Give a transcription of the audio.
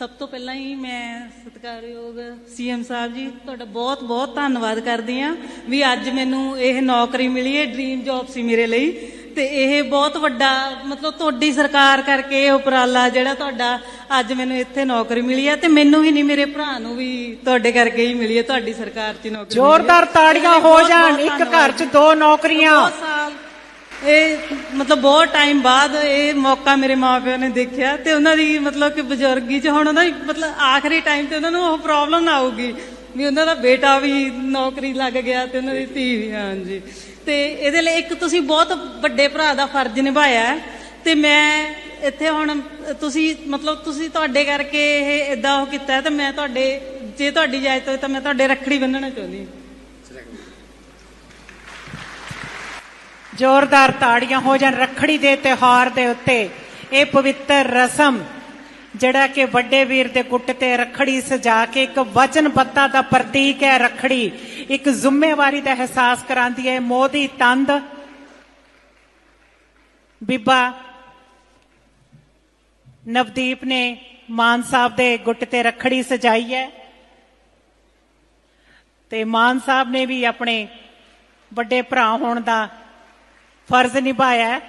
ਸਭ ਤੋਂ ਪਹਿਲਾਂ ਹੀ ਮੈਂ ਸਤਿਕਾਰਯੋਗ ਸੀਐਮ ਸਾਹਿਬ ਜੀ ਤੁਹਾਡਾ ਬਹੁਤ ਬਹੁਤ ਧੰਨਵਾਦ ਕਰਦੀ ਆ ਵੀ ਅੱਜ ਮੈਨੂੰ ਇਹ ਨੌਕਰੀ ਮਿਲੀ ਹੈ ਡ੍ਰੀਮ ਜੌਬ ਸੀ ਮੇਰੇ ਲਈ ਤੇ ਇਹ ਬਹੁਤ ਵੱਡਾ ਮਤਲਬ ਤੁਹਾਡੀ ਸਰਕਾਰ ਕਰਕੇ ਇਹ ਉਪਰਾਲਾ ਜਿਹੜਾ ਤੁਹਾਡਾ ਅੱਜ ਮੈਨੂੰ ਇੱਥੇ ਨੌਕਰੀ ਮਿਲੀ ਹੈ ਤੇ ਮੈਨੂੰ ਹੀ ਨਹੀਂ ਮੇਰੇ ਭਰਾ ਨੂੰ ਵੀ ਤੁਹਾਡੇ ਕਰਕੇ ਹੀ ਮਿਲੀ ਹੈ ਤੁਹਾਡੀ ਸਰਕਾਰ 'ਚ ਨੌਕਰੀ। ਜ਼ੋਰਦਾਰ ਤਾੜੀਆਂ ਹੋ ਜਾਣ ਇੱਕ। ਘਰ 'ਚ ਦੋ ਨੌਕਰੀਆਂ ਇਹ ਮਤਲਬ ਬਹੁਤ ਟਾਈਮ ਬਾਅਦ ਇਹ ਮੌਕਾ ਮੇਰੇ ਮਾਪਿਆਂ ਨੇ ਦੇਖਿਆ ਤੇ ਉਹਨਾਂ ਦੀ ਮਤਲਬ ਕਿ ਬਜ਼ੁਰਗੀ 'ਚ ਹੁਣ ਉਹਨਾਂ ਦੀ ਮਤਲਬ ਆਖਰੀ ਟਾਈਮ ਤੇ ਉਹਨਾਂ ਨੂੰ ਉਹ ਪ੍ਰੋਬਲਮ ਨਾ ਆਊਗੀ ਵੀ ਉਹਨਾਂ ਦਾ ਬੇਟਾ ਵੀ ਨੌਕਰੀ ਲੱਗ ਗਿਆ ਤੇ ਉਹਨਾਂ ਦੀ ਧੀ ਵੀ, ਹਾਂਜੀ। ਤੇ ਇਹਦੇ ਲਈ ਇੱਕ ਤੁਸੀਂ ਬਹੁਤ ਵੱਡੇ ਭਰਾ ਦਾ ਫਰਜ਼ ਨਿਭਾਇਆ ਹੈ। ਤੇ ਮੈਂ ਇੱਥੇ ਹੁਣ ਤੁਸੀਂ ਮਤਲਬ ਤੁਸੀਂ ਤੁਹਾਡੇ ਕਰਕੇ ਇਹ ਇਦਾਂ ਉਹ ਕੀਤਾ ਹੈ ਤੇ ਮੈਂ ਤੁਹਾਡੇ, ਜੇ ਤੁਹਾਡੀ ਇਜਾਜ਼ਤ ਹੋਵੇ ਤਾਂ ਮੈਂ ਤੁਹਾਡੇ ਰੱਖੜੀ ਬੰਨਣਾ ਚਾਹੁੰਦੀ ਹਾਂ। ਜ਼ੋਰਦਾਰ ਤਾੜੀਆਂ ਹੋ ਜਾਣ ਰੱਖੜੀ ਦੇ ਤਿਉਹਾਰ ਦੇ ਉੱਤੇ। ਇਹ ਪਵਿੱਤਰ ਰਸਮ, ਜਿਹੜਾ ਕਿ ਵੱਡੇ ਵੀਰ ਦੇ ਗੁੱਟ ਤੇ ਰੱਖੜੀ ਸਜਾ ਕੇ ਇੱਕ ਵਚਨਬੱਧਤਾ ਦਾ ਪ੍ਰਤੀਕ ਹੈ ਰੱਖੜੀ। ਇੱਕ ਜ਼ਿੰਮੇਵਾਰੀ ਦਾ ਅਹਿਸਾਸ ਕਰਾਉਂਦੀ ਹੈ, ਮੋਦੀ ਤੰਦ। ਬੀਬਾ ਨਵਦੀਪ ਨੇ ਮਾਨ ਸਾਹਿਬ ਦੇ ਗੁੱਟ ਤੇ ਰੱਖੜੀ ਸਜਾਈ ਹੈ। ਤੇ ਮਾਨ ਸਾਹਿਬ ਨੇ ਵੀ ਆਪਣੇ ਵੱਡੇ ਭਰਾ ਹੋਣ ਦਾ ਫਰਜ਼ ਨਿਭਾਇਆ